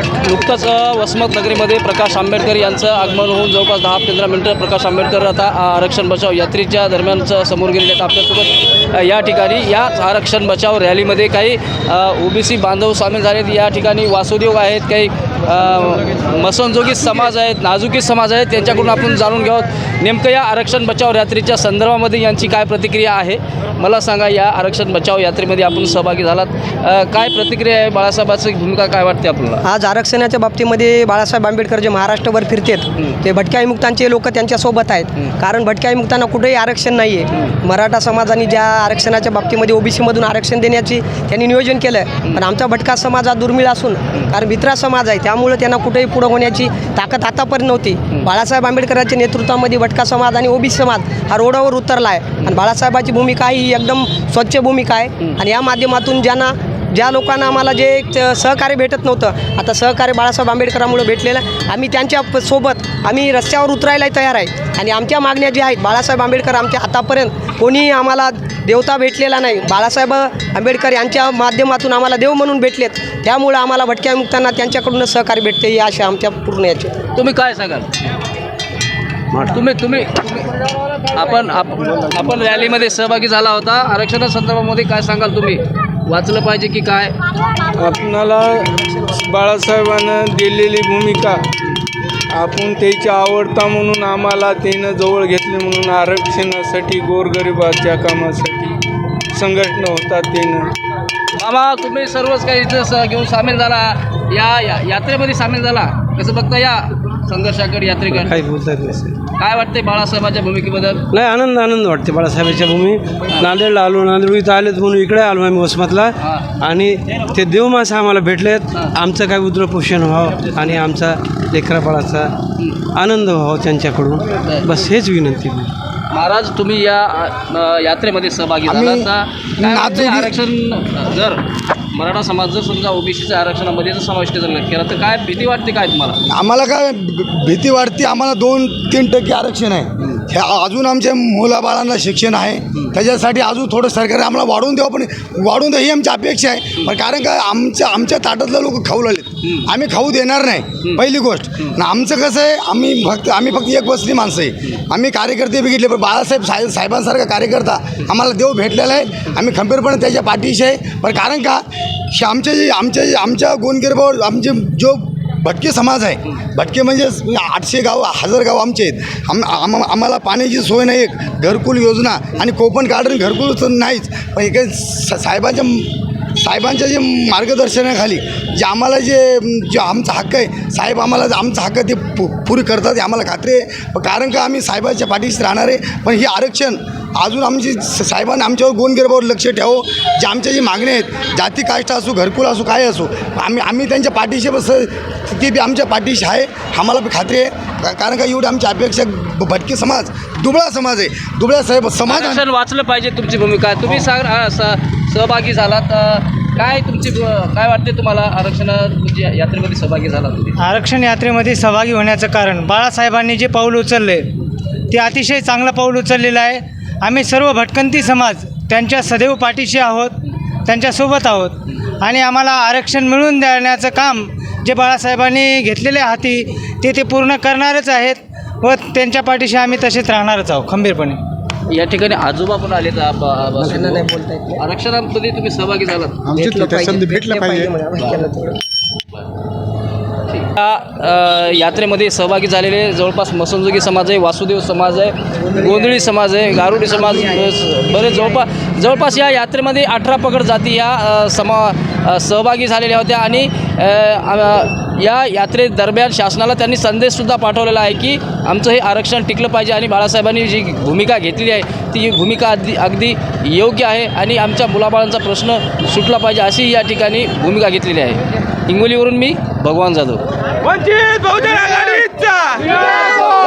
नुकतंच वसमत नगरीमध्ये प्रकाश आंबेडकर यांचं आगमन होऊन जवळपास दहा पंधरा मिनटं प्रकाश आंबेडकर आता आरक्षण बचाव यात्रेच्या दरम्यानचं समोर गेलेले आहेत आपल्यासोबत. या ठिकाणी या आरक्षण बचाव रॅलीमध्ये काही ओबीसी बांधव सामील झालेत. या ठिकाणी वासुदेव आहेत काही मसनजोगी समाज आहेत नाजुकी समाज आहेत त्यांच्याकडून आपण जाणून घ्यावं. नेमकं या आरक्षण बचाव यात्रेच्या संदर्भामध्ये यांची काय प्रतिक्रिया आहे? मला सांगा या आरक्षण बचाव यात्रेमध्ये आपण सहभागी झालात. काय प्रतिक्रिया आहे? बाळासाहेबाची भूमिका काय वाटते आपल्याला? आज आरक्षणाच्या बाबतीमध्ये बाळासाहेब आंबेडकर जे महाराष्ट्रभर फिरतेत ते भटक्या विमुक्तांचे लोक त्यांच्यासोबत आहेत. कारण भटक्या विमुक्तांना कुठेही आरक्षण नाही आहे मराठा समाजाने ज्या आरक्षणाच्या बाबतीमध्ये ओबीसीमधून आरक्षण देण्याची त्यांनी नियोजन केलं पण आमचा भटका समाज हा दुर्मिळ असून कारण भित्रा समाज आहे त्यामुळे त्यांना कुठेही पुढं होण्याची ताकद आतापर्यंत नव्हती. बाळासाहेब आंबेडकरांच्या नेतृत्वामध्ये भटका समाज आणि ओबीसी समाज हा रोडावर उतरला आहे आणि बाळासाहेबाची भूमिका ही एकदम स्वच्छ भूमिका आहे. आणि या माध्यमातून ज्यांना ज्या लोकांना आम्हाला जे सहकार्य भेटत नव्हतं आता सहकार्य बाळासाहेब आंबेडकरांमुळे भेटलेलं आहे. आम्ही त्यांच्या प- सोबत आम्ही रस्त्यावर उतरायलाही तयार आहे. आणि आमच्या मागण्या ज्या आहेत बाळासाहेब आंबेडकर आमच्या आतापर्यंत कोणीही आम्हाला देवता भेटलेला नाही. बाळासाहेब आंबेडकर यांच्या माध्यमातून आम्हाला देव म्हणून भेटलेत. त्यामुळे आम्हाला भटक्या मुक्तांना त्यांच्याकडूनच सहकार्य भेटते ही आशा आमच्या पूर्ण याची. तुम्ही काय सांगाल? तुम्ही तुम्ही तुम्ही- आपण आप- आपण रॅलीमध्ये सहभागी झाला होता. आरक्षणा संदर्भामध्ये काय सांगाल तुम्ही? वाचलं पाहिजे की काय? आपणाला बाळासाहेबांनं दिलेली भूमिका आपण त्याची आवडता म्हणून आम्हाला त्यानं जवळ घेतले म्हणून आरक्षणासाठी गोरगरिबाच्या कामासाठी संघटना होतात त्यानं. मामा तुम्ही सर्वच काही इथं स- घेऊन सामील झाला. या या- यात्रेमध्ये सामील झाला. कसं बघता या? संघर्षाकडे यात्रेकडे काही बोलता येत नाही काय वाटते बाळासाहेबांच्या भूमिकेबद्दल? नाही आनंद आनंद वाटते बाळासाहेबांच्या भूमी. नांदेडला आलो नांदेड इथं आलेत म्हणून इकडे आलो आम्ही वसमतला. आणि ते देवमास आम्हाला भेटलेत. आमचं काय उद्रपोषण व्हावं आणि आमचा लेकरा बाळाचा आनंद व्हावा त्यांच्याकडून. बस हेच विनंती. महाराज तुम्ही या अ, यात्रेमध्ये सहभागी झाला तर काय वाटते आरक्षण जर मराठा समाज जर समजा ओबीसीच्या आरक्षणामध्ये जर समाविष्ट झालं केला तर काय भीती वाटते काय तुम्हाला? आम्हाला काय भीती वाटते आम्हाला दोन तीन टक्के आरक्षण आहे. हे अजून आमच्या मुलाबाळांना शिक्षण आहे. त्याच्यासाठी अजून थोडं सरकार आम्हाला वाढवून द्यावं पण वाढवून द्या ही आमची अपेक्षा आहे. पण कारण काय आमच्या आमच्या ताटातले लोक खाऊ लागलेत. आम्ही खाऊ देणार नाही. पहिली गोष्ट. आमचं कसं आहे आम्ही फक्त आम्ही फक्त एक बसली माणसं आहे. आम्ही कार्यकर्ते बघितले पण बाळासाहेब साहेब साहेबांसारखा कार्यकर्ता आम्हाला देव भेटलेला आहे. आम्ही खंबीरपणे त्याच्या पाठीशी आहे. पण कारण का हे आमचे जे आमच्या आमच्या गोनगिरबावर आमचे जो भटके समाज आहे भटके म्हणजे आठशे गाव हजार गाव आमचे आहेत. आम आम आम्हाला पाण्याची सोय नाही एक. घरकुल योजना आणि कोपन गार्डन घरकुल नाहीच. पण एक साहेबांच्या साहेबांच्या जे मार्गदर्शनाखाली जे आम्हाला जे जे आमचा हक्क आहे साहेब आम्हाला जे आमचा हक्क ते पु पुरी करतात आम्हाला खात्री आहे. कारण का आम्ही साहेबाच्या पाठीशी राहणार आहे पण हे आरक्षण अजून आमची साहेबांनी आमच्यावर गोनगिरबावर लक्ष ठेवो. जे आमच्या जी मागण्या आहेत जाती काष्ट असो घरकुल असो काय असो आम्ही आम्ही त्यांच्या पाठीशी बस ते बी आमच्या पाठीशी आहे. आम्हाला बी खात्री आहे. कारण का एवढी आमची अपेक्षा भटके समाज दुबळा समाज आहे. दुबळा साहेब समाज आरक्षण वाचलं पाहिजे तुमची भूमिका. तुम्ही स- सहभागी झालात. काय तुमची काय वाटते तुम्हाला आरक्षण यात्रेमध्ये सहभागी झाला आरक्षण यात्रेमध्ये सहभागी होण्याचं कारण बाळासाहेबांनी जे पाऊल उचलले ते अतिशय चांगलं पाऊल उचललेलं आहे. आम्ही सर्व भटकंती समाज त्यांच्या सदैव पाठीशी आहोत त्यांच्यासोबत आहोत. आणि आम्हाला आरक्षण मिळवून देण्याचं काम जे बाळासाहेबांनी घेतलेले हाती ते ते पूर्ण करणारच आहेत व त्यांच्या पाठीशी आम्ही तसेच राहणारच आहोत खंबीरपणे. या ठिकाणी आजोबा पण आले आरक्षणामध्ये तुम्ही सहभागी झालात. भेटलं पाहिजे. या यात्रेमध्ये सहभागी झालेले जवळपास मसनजोगी समाज आहे वासुदेव समाज आहे गोंधळी समाज आहे गारुडी समाज बरेच जवळपास जवळपास या यात्रेमध्ये अठरा पकड जाती या समा सहभागी झालेल्या होत्या आणि या यात्रेदरम्यान शासनाला त्यांनी संदेशसुद्धा पाठवलेला आहे की आमचं हे आरक्षण टिकलं पाहिजे आणि बाळासाहेबांनी जी भूमिका घेतलेली आहे ती भूमिका अगदी अगदी योग्य आहे आणि आमच्या मुलाबाळांचा प्रश्न सुटला पाहिजे अशी या ठिकाणी भूमिका घेतलेली आहे. हिंगोलीवरून मी भगवान जाधव. वंचित बहुजन आघाडीचा!